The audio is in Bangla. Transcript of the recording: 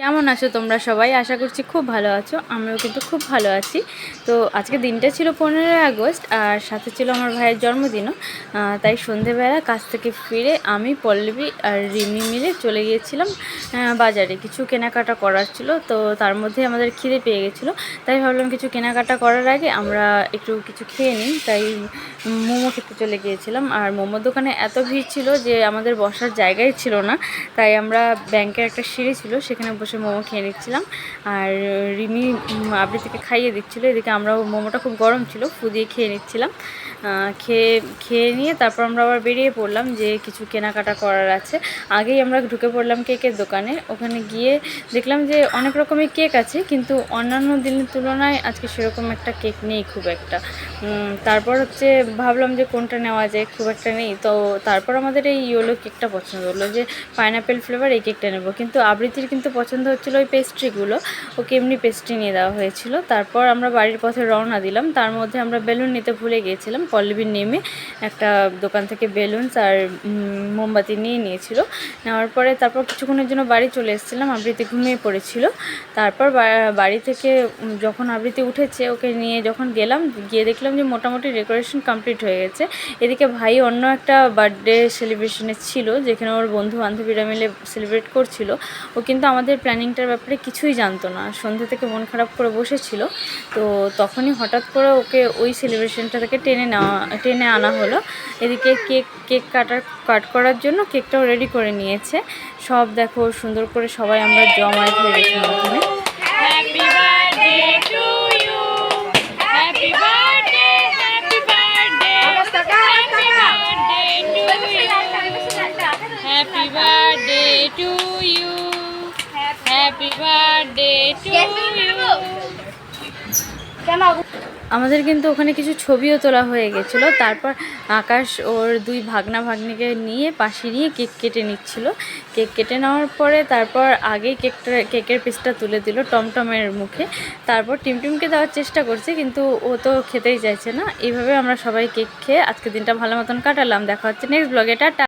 কেমন আছো তোমরা সবাই? আশা করছি খুব ভালো আছো আমরাও কিন্তু খুব ভালো আছি। তো আজকে দিনটা ছিল পনেরোই আগস্ট আর সাথে ছিল আমার ভাইয়ের জন্মদিনও তাই সন্ধেবেলা কাজ থেকে ফিরে আমি, পল্লবী আর রিমি মিলে চলে গিয়েছিলাম বাজারে। কিছু কেনাকাটা করার ছিল, তো তার মধ্যে আমাদের খিদে পেয়ে গেছিল, তাই ভাবলাম কিছু কেনাকাটা করার আগে আমরা একটু কিছু খেয়ে নিই, তাই মোমো খেতে চলে গিয়েছিলাম। আর মোমোর দোকানে এত ভিড় ছিল যে আমাদের বসার জায়গাই ছিল না, তাই আমরা ব্যাংকের একটা সিঁড়ি ছিল, সেখানে বসে মোমো খেয়ে নিচ্ছিলাম। আর রিমি আবৃত্তিকে খাইয়ে দিচ্ছিল। এদিকে আমরাও মোমোটা খুব গরম ছিল, ফু দিয়ে খেয়ে নিচ্ছিলাম। খেয়ে খেয়ে নিয়ে তারপর আমরা আবার বেরিয়ে পড়লাম যে কিছু কেনাকাটা করার আছে। আগেই আমরা ঢুকে পড়লাম কেকের দোকানে। ওখানে গিয়ে দেখলাম যে অনেক রকমের কেক আছে, কিন্তু অন্যান্য দিনের তুলনায় আজকে সেরকম একটা কেক নেই খুব একটা। তারপর হচ্ছে ভাবলাম যে কোনটা নেওয়া যায়, খুব একটা নেই। তো তারপর আমাদের এই ইয়েলো কেকটা পছন্দ হলো যে পাইনাপেল ফ্লেভার এই কেকটা নেব। কিন্তু আবৃত্তির কিন্তু পছন্দ হচ্ছিল ওই পেস্ট্রিগুলো ওকে এমনি পেস্ট্রি নিয়ে দেওয়া হয়েছিল। তারপর আমরা বাড়ির পথে রওনা দিলাম। তার মধ্যে আমরা বেলুন নিতে ভুলে গিয়েছিলাম। পল্লবীর নেমে একটা দোকান থেকে বেলুনস আর মোমবাতি নিয়ে নিয়েছিল। নেওয়ার পরে তারপর কিছুক্ষণের জন্য বাড়ি চলে এসেছিলাম। আবৃত্তি ঘুমিয়ে পড়েছিল। তারপর বাড়ি থেকে যখন আবৃত্তি উঠেছে, ওকে নিয়ে যখন গেলাম, গিয়ে দেখলাম যে মোটামুটি ডেকোরেশন কমপ্লিট হয়ে গেছে। এদিকে ভাই অন্য একটা বার্থডে সেলিব্রেশনে ছিল, যেখানে ওর বন্ধু বান্ধবীরা মিলে সেলিব্রেট করছিল। ও কিন্তু আমাদের প্ল্যানিংটার ব্যাপারে কিছুই জানতো না। সন্ধ্যে থেকে মন খারাপ করে বসেছিল। তো তখনই হঠাৎ করে ওকে ওই সেলিব্রেশনটা থেকে টেনে নেওয়া, টেনে আনা হলো। এদিকে কেক কেক কাটার, কাট করার জন্য কেকটাও রেডি করে নিয়েছে। সব দেখো, সুন্দর করে সবাই আমরা জমায়েত হয়ে ওখানে Happy birthday to আমাদের কিন্তু ওখানে কিছু ছবিও তোলা হয়ে গেছিল। তারপর আকাশ ওর দুই ভাগনা ভাগ্নিকে নিয়ে পাশে নিয়ে কেক কেটে নিচ্ছিল। কেক কেটে নেওয়ার পরে তারপর আগেই কেকটা, কেকের পিসটা তুলে দিল টমটমের মুখে। তারপর টিমটিমকে দেওয়ার চেষ্টা করছে, কিন্তু ও তো খেতেই চাইছে না। এইভাবে আমরা সবাই কেক খেয়ে আজকে দিনটা ভালো মতন কাটালাম। দেখা হচ্ছে নেক্সট ব্লগে টাটা!